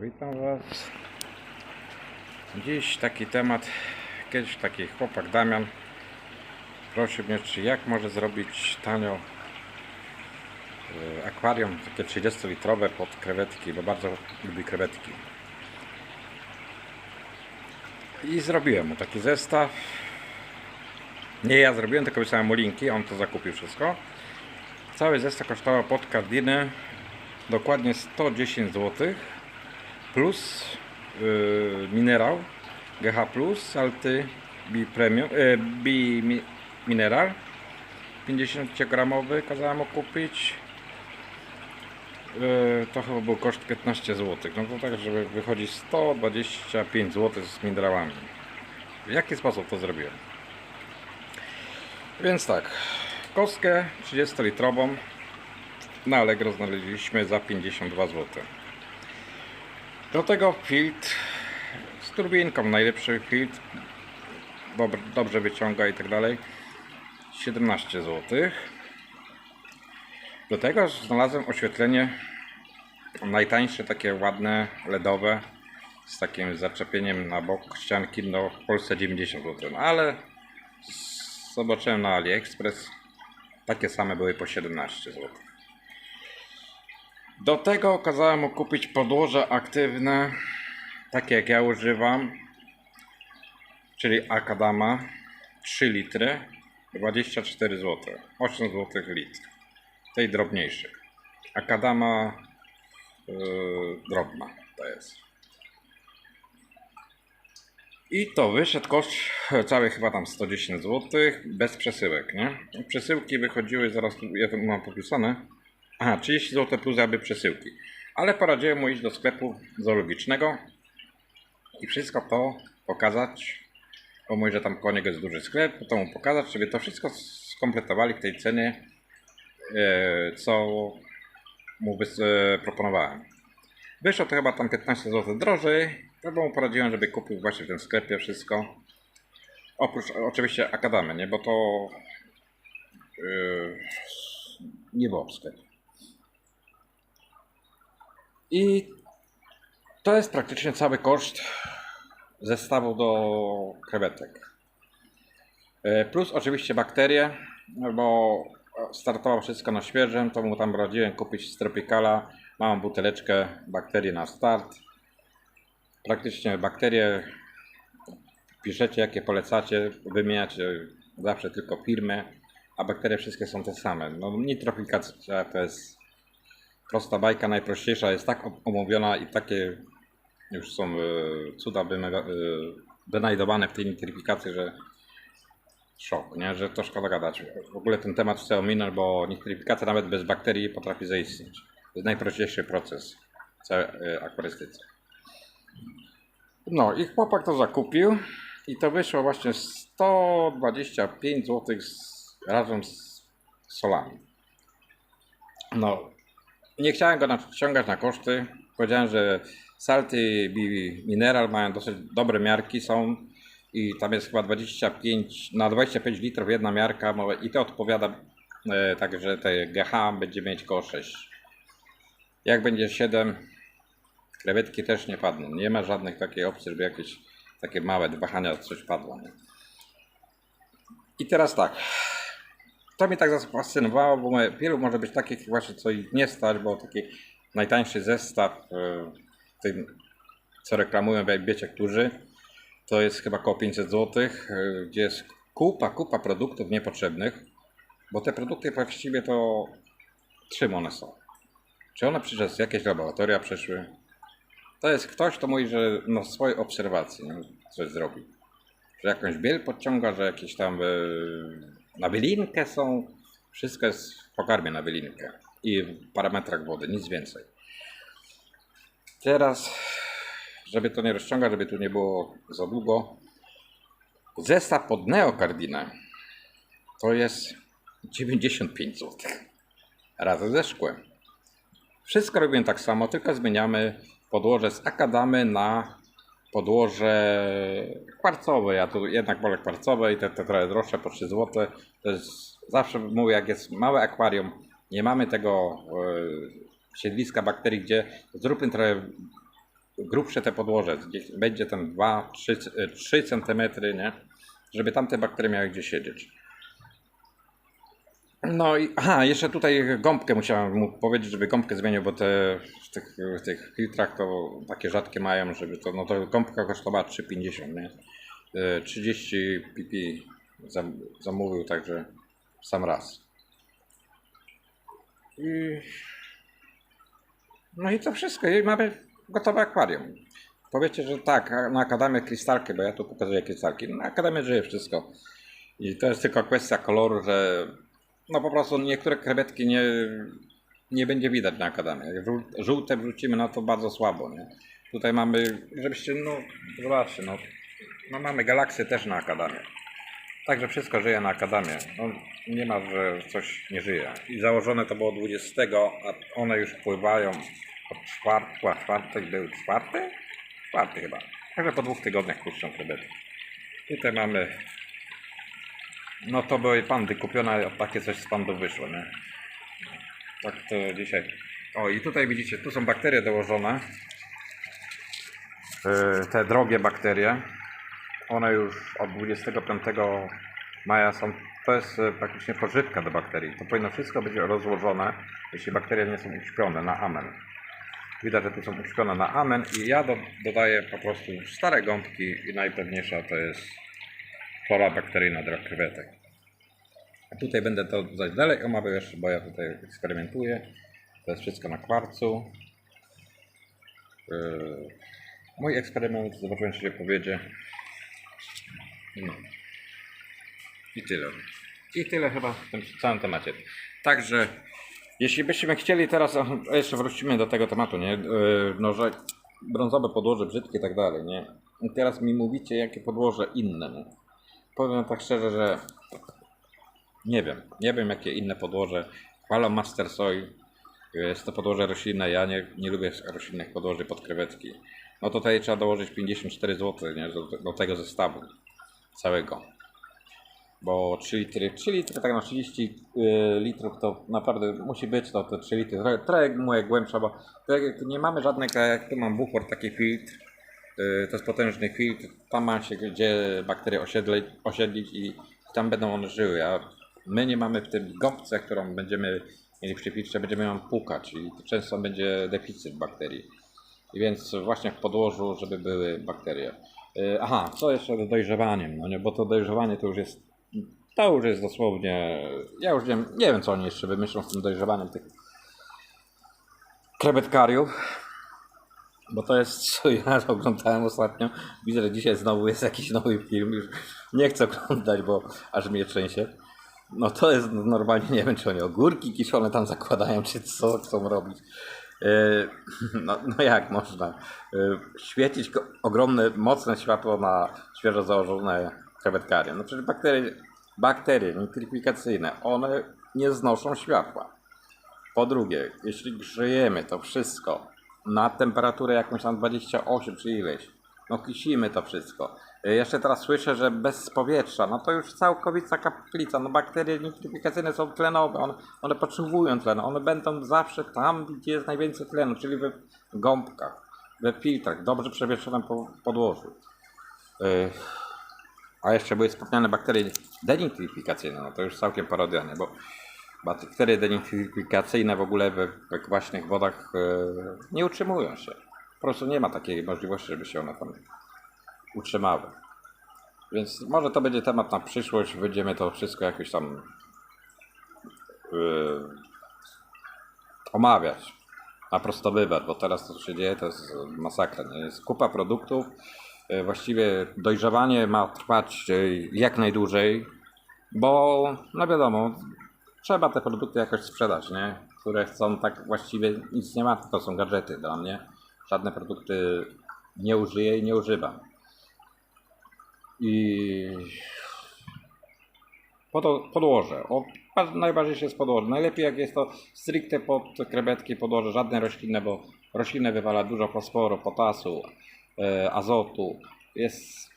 Witam Was. Dziś taki temat. Kiedyś taki chłopak Damian prosił mnie, czy jak może zrobić tanio e, akwarium takie 30-litrowe pod krewetki, bo bardzo lubi krewetki. I zrobiłem mu taki zestaw. Nie ja zrobiłem, tylko wysłałem mu linki, on to zakupił wszystko. Cały zestaw kosztował pod kardiny dokładnie 110 zł plus yy, minerał GH plus salty B premium yy, B mi, mineral. 50 gramowy kazałem mu kupić yy, to chyba był koszt 15 zł no to tak żeby wychodzi 125 zł z minerałami. W jaki sposób to zrobiłem? Więc tak. Kostkę 30 litrową na Allegro znaleźliśmy za 52 zł do tego filtr z turbinką, najlepszy filtr, dob- dobrze wyciąga i tak dalej. 17 zł. Do tego znalazłem oświetlenie najtańsze, takie ładne, LEDowe z takim zaczepieniem na bok ścianki, no w Polsce 90 zł, no, ale zobaczyłem na AliExpress, takie same były po 17 zł. Do tego kazałem mu kupić podłoże aktywne, takie jak ja używam, czyli Akadama 3 litry, 24 zł, 8 zł litr, tej drobniejszej. Akadama yy, drobna to jest. I to wyszedł koszt cały chyba tam 110 zł, bez przesyłek, nie? Przesyłki wychodziły, zaraz ja to mam podpisane, Aha, 30 zł plus jakby przesyłki. Ale poradziłem mu iść do sklepu zoologicznego i wszystko to pokazać. Bo mówi, że tam koło niego jest duży sklep, to mu pokazać, żeby to wszystko skompletowali w tej cenie, e, co mu e, proponowałem. Wyszło to chyba tam 15 zł drożej, to mu poradziłem, żeby kupił właśnie w tym sklepie wszystko. Oprócz oczywiście Akadamy, nie? Bo to e, nie było w sklepie. I to jest praktycznie cały koszt zestawu do krewetek. E, Plus oczywiście bakterie, bo startował wszystko na świeżym, to mu tam radziłem kupić z Tropicala małą buteleczkę bakterii na start. Praktycznie bakterie piszecie jakie polecacie, wymieniacie zawsze tylko firmy, a bakterie wszystkie są te same. No nitrofikacja to jest prosta bajka, najprościejsza, jest tak om- omówiona i takie już są e, cuda e, wynajdowane w tej nitryfikacji, że szok, nie? że to szkoda gadać. W ogóle ten temat chcę ominąć, bo nitryfikacja nawet bez bakterii potrafi zaistnieć. To jest najprościejszy proces w całej e, akwarystyce. No i chłopak to zakupił i to wyszło właśnie 125 zł z, razem z solami. No, nie chciałem go naciągać na koszty. Powiedziałem, że salty mineral mają dosyć dobre miarki są i tam jest chyba 25 na 25 litrów jedna miarka i to odpowiada e, także te GH będzie mieć koło 6. Jak będzie 7 krewetki też nie padną. Nie ma żadnych takiej opcji, żeby jakieś takie małe wahania coś padło. Nie? I teraz tak. To mnie tak zafascynowało, bo wielu może być takich właśnie, co ich nie stać, bo taki najtańszy zestaw, e, tym, co reklamują, jak wiecie, którzy, to jest chyba około 500 zł, e, gdzie jest kupa, kupa produktów niepotrzebnych, bo te produkty właściwie to czym one są? Czy one przez jakieś laboratoria przeszły? To jest ktoś, kto mówi, że na swojej obserwacji nie, coś zrobi. Że jakąś biel podciąga, że jakieś tam e, na wylinkę są. Wszystko jest w pokarmie na wylinkę i w parametrach wody, nic więcej. Teraz, żeby to nie rozciągać, żeby tu nie było za długo, zestaw pod neokardinę to jest 95 zł. Razem ze szkłem. Wszystko robimy tak samo, tylko zmieniamy podłoże z akadamy na podłoże kwarcowe. Ja tu jednak wolę kwarcowe i te, te trochę droższe po 3 zł. To jest zawsze mówię, jak jest małe akwarium, nie mamy tego e, siedliska bakterii, gdzie zróbmy trochę grubsze te podłoże, gdzieś będzie tam 2-3 cm, nie? Żeby tam te bakterie miały gdzie siedzieć. No i aha, jeszcze tutaj gąbkę musiałem mu powiedzieć, żeby gąbkę zmienił, bo te w tych, w tych filtrach to takie rzadkie mają, żeby to, no to gąbka kosztowała 3,50, nie? E, 30 pp zam, zamówił, także sam raz. I... No i to wszystko, i mamy gotowe akwarium. Powiecie, że tak, na Akademię krystalki, bo ja tu pokazuję krystalki. Na Akademię żyje wszystko. I to jest tylko kwestia koloru, że no po prostu niektóre krewetki nie, nie będzie widać na Akademii. Jak żół- żółte wrzucimy, no to bardzo słabo, nie? Tutaj mamy, żebyście, no zobaczcie, no, no mamy galaksy też na Akademię. Także wszystko żyje na Akademię. No, nie ma, że coś nie żyje. I założone to było 20, a one już pływają od czwartku, a czwartek był czwarty? Czwarty chyba. Także po dwóch tygodniach puszczą krewetki. Tutaj mamy no to były pandy kupione, takie coś z pandów wyszło, nie? Tak to dzisiaj. O i tutaj widzicie, tu są bakterie dołożone. Yy, Te drogie bakterie. One już od 25 maja są. To jest e, praktycznie pożywka do bakterii. To powinno wszystko być rozłożone, jeśli bakterie nie są uśpione na amen. Widać, że tu są uśpione na amen i ja do, dodaję po prostu stare gąbki i najpewniejsza to jest flora bakteryjna dla krewetek. Tutaj będę to zaś dalej omawiał jeszcze, bo ja tutaj eksperymentuję. To jest wszystko na kwarcu. Yy, Mój eksperyment, zobaczymy co się powiedzie. No. I tyle. I tyle chyba w tym całym temacie. Także, jeśli byśmy chcieli teraz, jeszcze wrócimy do tego tematu, nie? Yy, No, że brązowe podłoże brzydkie i tak dalej, nie? I teraz mi mówicie, jakie podłoże inne, nie? Powiem tak szczerze, że nie wiem. Nie wiem, jakie inne podłoże. Halo Master Soy. Jest to podłoże roślinne. Ja nie, nie lubię roślinnych podłoży pod krewetki. No tutaj trzeba dołożyć 54 zł nie? Do, do tego zestawu całego. Bo 3 litry, 3 litry, tak na 30 y, litrów to naprawdę musi być to, to 3 litry. Trochę, trochę moje głębsza, bo tak jak nie mamy żadnych, jak tu mam bufor, taki filtr. Y, To jest potężny filtr. Tam ma się gdzie bakterie osiedlić, osiedlić i tam będą one żyły. A my nie mamy w tym gąbce, którą będziemy mieli przy filtrze, będziemy ją pukać i często będzie deficyt bakterii. I więc właśnie w podłożu, żeby były bakterie. Yy, Aha, co jeszcze z dojrzewaniem, no nie, bo to dojrzewanie to już jest, to już jest dosłownie, ja już nie, nie wiem co oni jeszcze wymyślą z tym dojrzewaniem tych krewetkariów. Bo to jest, co ja oglądałem ostatnio. Widzę, że dzisiaj znowu jest jakiś nowy film. Już nie chcę oglądać, bo aż mnie trzęsie. No to jest normalnie, nie wiem, czy oni ogórki kiszone tam zakładają, czy co chcą robić. Yy, No, no jak można yy, świecić ogromne, mocne światło na świeżo założone krewetkarie? No przecież bakterie, bakterie nitryfikacyjne, one nie znoszą światła. Po drugie, jeśli grzejemy to wszystko na temperaturę jakąś tam 28 czy ileś, no kisimy to wszystko. Y, Jeszcze teraz słyszę, że bez powietrza, no to już całkowita kaplica. No bakterie nitryfikacyjne są tlenowe, one, one potrzebują tlenu, one będą zawsze tam, gdzie jest najwięcej tlenu, czyli we gąbkach, we filtrach, dobrze przewietrzonym po, podłożu. Y, A jeszcze były wspomniane bakterie denitryfikacyjne, no to już całkiem parodia, nie? bo bakterie denitryfikacyjne w ogóle we, we kwaśnych wodach e, nie utrzymują się. Po prostu nie ma takiej możliwości, żeby się one tam utrzymały. Więc może to będzie temat na przyszłość, będziemy to wszystko jakoś tam e, omawiać, naprostowywać, bo teraz to co się dzieje to jest masakra. Nie? Jest kupa produktów, e, właściwie dojrzewanie ma trwać jak najdłużej, bo no wiadomo, trzeba te produkty jakoś sprzedać, nie? Które chcą tak właściwie nic nie ma, to są gadżety dla mnie. Żadne produkty nie użyję i nie używam. I Podo- podłoże. O, najważniejsze jest podłoże. Najlepiej jak jest to stricte pod krewetki podłoże, żadne roślinne, bo roślinne wywala dużo fosforu, potasu, e, azotu. Jest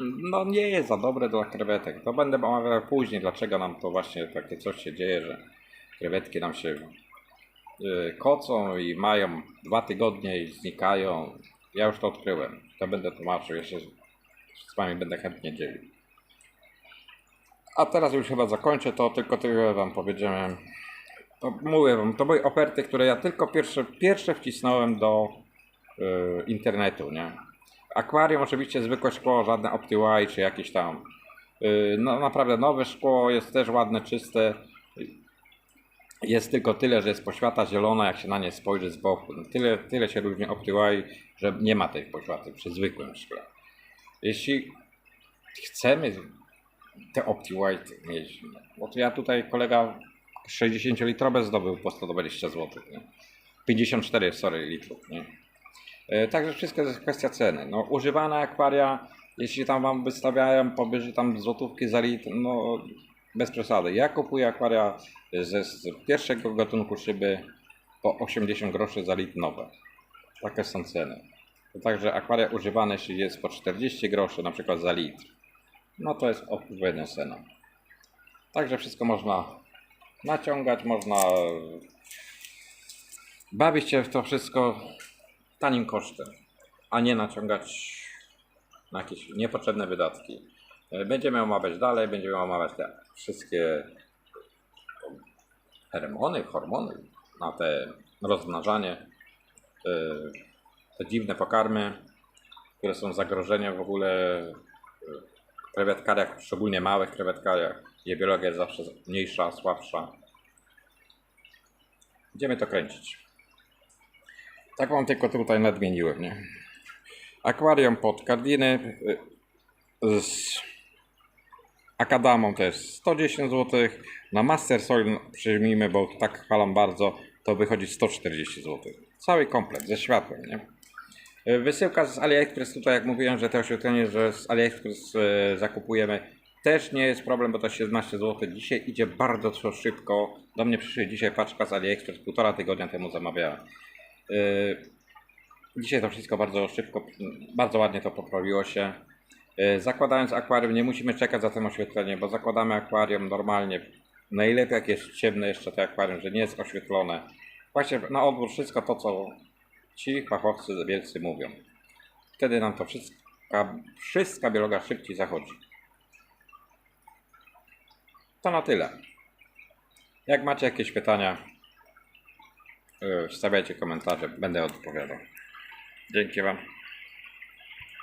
no nie jest za dobre dla krewetek. To będę omawiał później, dlaczego nam to właśnie takie coś się dzieje, że krewetki nam się y, kocą i mają dwa tygodnie i znikają. Ja już to odkryłem. To będę tłumaczył, jeszcze z Wami będę chętnie dzielił. A teraz już chyba zakończę to, tylko tyle Wam powiedziałem. To mówię Wam, to były oferty, które ja tylko pierwsze, pierwsze wcisnąłem do y, internetu, nie? Akwarium oczywiście zwykłe szkło, żadne OptiY czy jakieś tam. y, no naprawdę nowe szkło, jest też ładne, czyste. Jest tylko tyle, że jest poświata zielona, jak się na nie spojrzy z boku. No tyle, tyle się różni OptiY, że nie ma tej poświaty przy zwykłym szkle. Jeśli chcemy te OptiY mieć, no, to ja tutaj kolega 60-litrowe zdobył po 120 zł. Nie? 54, sorry, litrów. Nie? E, Także wszystko jest kwestia ceny. No, używane akwaria, jeśli tam wam wystawiają powyżej tam złotówki za litr, no bez przesady. Ja kupuję akwaria ze z pierwszego gatunku szyby po 80 groszy za litr nowe. Takie są ceny. Także akwaria używane, jeśli jest po 40 groszy na przykład za litr, no to jest odpowiednia cena. Także wszystko można naciągać, można bawić się w to wszystko tanim kosztem, a nie naciągać na jakieś niepotrzebne wydatki. E, Będziemy omawiać dalej, będziemy omawiać te wszystkie hormony, hormony na te rozmnażanie, e, te dziwne pokarmy, które są zagrożeniem w ogóle w krewetkariach, szczególnie małych krewetkariach, gdzie biologia jest zawsze mniejsza, słabsza. Będziemy to kręcić. Tak wam tylko tutaj nadmieniłem, nie? Akwarium pod Kardiny y, z Akadamą to jest 110 zł. Na Master Soil przyjmijmy, bo tak chwalam bardzo, to wychodzi 140 zł. Cały komplet ze światłem, nie? Y, Wysyłka z AliExpress, tutaj jak mówiłem, że to oświetlenie, że z AliExpress y, zakupujemy, też nie jest problem, bo to 17 zł. Dzisiaj idzie bardzo szybko. Do mnie przyszła dzisiaj paczka z AliExpress, półtora tygodnia temu zamawiałem. Y, Dzisiaj to wszystko bardzo szybko, bardzo ładnie to poprawiło się. Y, Zakładając akwarium, nie musimy czekać za tym oświetleniem, bo zakładamy akwarium normalnie. Najlepiej jak jest ciemne jeszcze to akwarium, że nie jest oświetlone. Właśnie na odwrót wszystko to, co ci fachowcy wielcy mówią. Wtedy nam to wszystko, wszystka biologia szybciej zachodzi. To na tyle. Jak macie jakieś pytania, wstawiajcie komentarze, będę odpowiadał. Dzięki Wam.